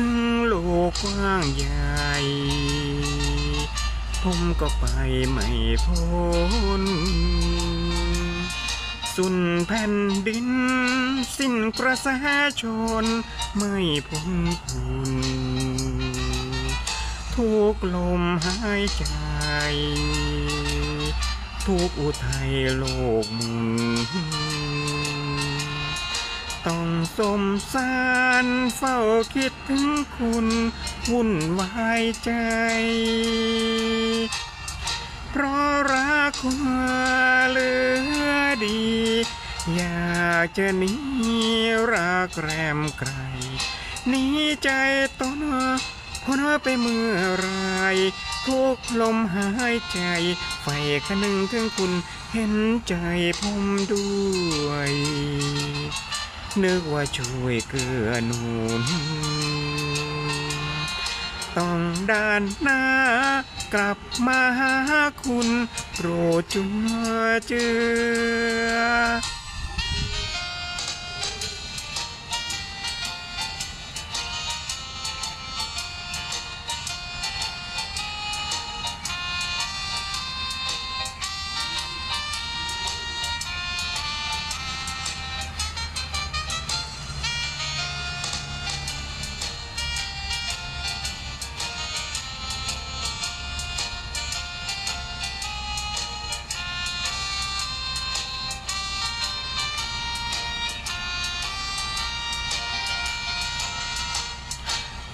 ถึงโลกกว้างใหญ่ ผมก็ไปไม่พ้น สุนแผ่นดิน สิ้นกระแสชน ไม่พ้นคุณทุกลมหายใจ ทุกอุทัยโลกมุน ต้องสมสารเฝ้าคิดถึงคุณ วุ่นวายใจ เพราะรักคุณเหลือดี อยากจะหนีรักแรมไกลหนีใจตนคนไปเมื่อไรทุกลมหายใจไฟคะนึงถึงคุณเห็นใจผมด้วย นึกว่าช่วยเกื้อหนุน ต้องด้านหน้ากลับมาหาคุณ โปรดจุนเจือ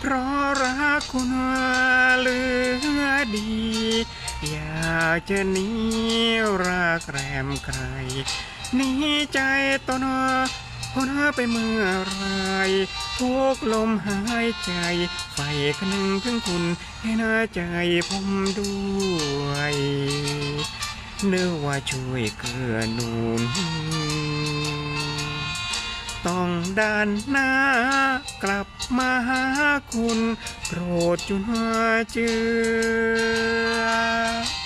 เพราะรักคุณเหลือดี อยากจะหนีรักแรมไกลหนีใจตนคนไปเมื่อไรทุกลมหายใจ ไฟคนึงถึงคุณให้หน้าใจผมด้วยนึกว่าช่วยเกื้อหนุน ต้องด้านหน้ากลับมาหาคุณ โปรดจุนเจือ